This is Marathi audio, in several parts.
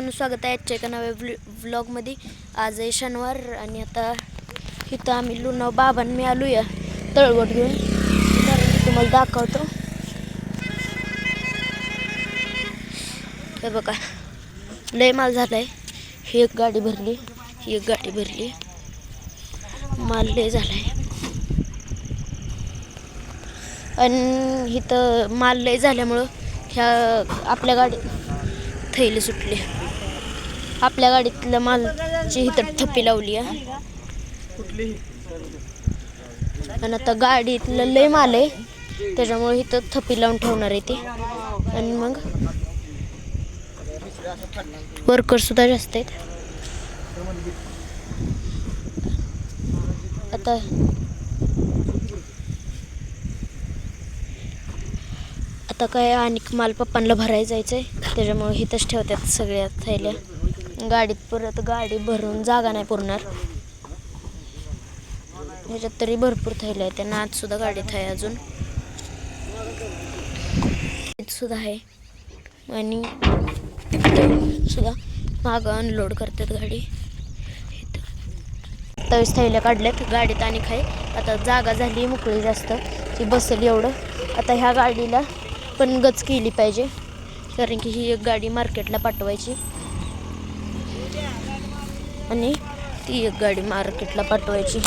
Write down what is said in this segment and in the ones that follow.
भावांनो स्वागत आहे आजच्या एका नव्या व्ल व्लॉगमध्ये आज आहे शनिवार आणि आता इथं आम्ही लुणाव बाबांनी मी आलो या तळवट घेऊन. तर तुम्हाला दाखवतो. हे बघा लय माल झाला आहे ही एक गाडी भरली ही एक गाडी भरली. माल लय झाला आहे आणि इथं माल लय झाल्यामुळं ह्या आपल्या गाडी थैली सुटली. आपल्या गाडीतल्या मालची इथं ठप्पी लावली आहे. आणि आता गाडीतलं लय माल आहे. त्याच्यामुळे इथं थप्पी लावून ठेवणार आहे ती. आणि मग वर्कर सुद्धा जास्त आहेत. आता आता काय आणि माल पप्पांना भरायला जायचं आहे त्याच्यामुळे इथंच ठेवतात सगळ्या थैल्या. गाडीत परत गाडी भरून जागा नाही पुरणार. ह्याच्यात तरी भरपूर थैल्या आहेत. त्यांना आज सुद्धा गाडीत आहे अजून. सुद्धा आहे. आणि सुद्धा मागं अनलोड करतात गाडी. इथं. सत्तावीस थैल्या काढल्यात. गाडीत आणि खाई आता जागा झाली मोकळी जास्त. ती बसेल एवढं. आता ह्या गाडीला पण गच केली पाहिजे. कारण की ही एक गाडी मार्केटला पाठवायची. आणि ती एक गाडी मार्केटला पाठवायची.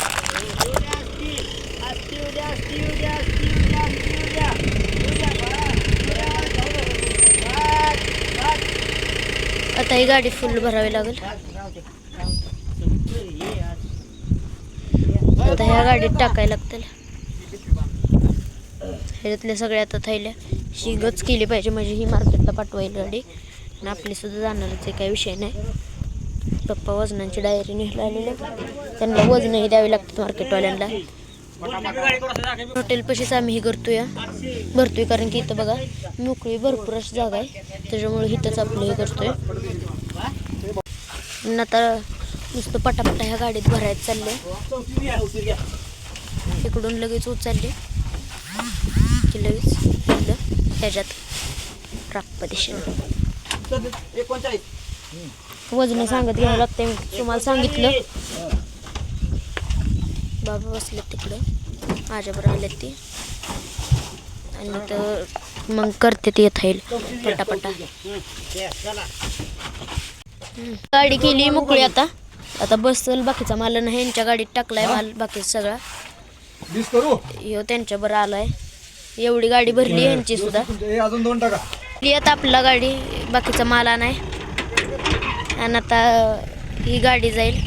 आता ही गाडी फुल भरावी लागेल. आता ह्या गाडीत टाकायला लागतील. ह्याच्यातल्या सगळ्या आता थैल्या. ही गच केली पाहिजे म्हणजे ही मार्केटला पाठवायला गाडी. आणि आपली सुद्धा जाणारच आहे काही विषय नाही. पप्पा वजनांची डायरी नेहला आलेले त्यांना वजनही द्यावी लागतात मार्केटवाल्यांना हॉटेल पशीच आम्ही हे करतोय. भरतोय कारण की इथं बघा मोकळी भरपूर अशी जागा आहे. त्याच्यामुळे इथंच आपलं हे करतोय. आता नुसतं पटापटा ह्या गाडीत भरायचं चाललंय. इकडून लगेच उचलले. की लगेच ह्याच्यात ट्रक एकोणचाळीस. वजन सांगत घ्यावं लागतंय मी तुम्हाला सांगितलं. बाबा बसले तिकडं. माझ्याबरोबर आले ती. आणि तर मग करते ते येता येईल. पटापटा. गाडी केली मोकळी आता. आता बसल बाकीचा माल नाही यांच्या गाडीत टाकलाय माल बाकी सगळा. ह्यो त्यांच्या बरं आलाय. एवढी गाडी भरली यांची सुद्धा. हे अजून दोन टाका. ती आता आपला गाडी. बाकीचा माल आणाय. आणि आता ही गाडी जाईल.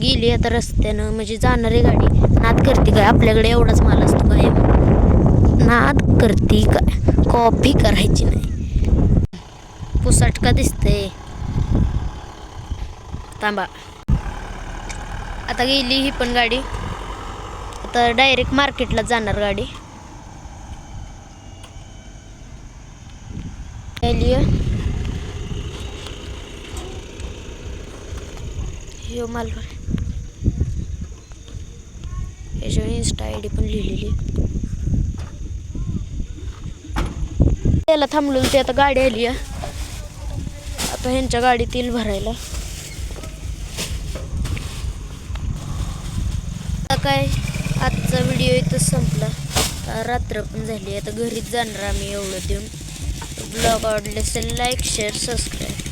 गेली आता रस्त्यानं म्हणजे जाणारी गाडी. नाद करते काय? आपल्याकडे एवढाच माल असतो काय? नाद करते काय? कॉफी करायची नाही. पुसाट का दिसते थांबा. आता गेली ही पण गाडी. आता डायरेक्ट मार्केटला जाणार गाडी. गेली ह्यो मालवर ह्याच्यावर इन्स्टा आय डी पण लिहिलेली. त्याला थांबलो ते आता गाडी आली आहे. आता ह्यांच्या गाडीत येईल भरायला. आता काय? आजचा व्हिडिओ इथं संपला. रात्र पण झाली. आता घरीच जाणार आम्ही एवढं देऊन. ब्लॉग आवडले असेल लाईक शेअर सबस्क्राईब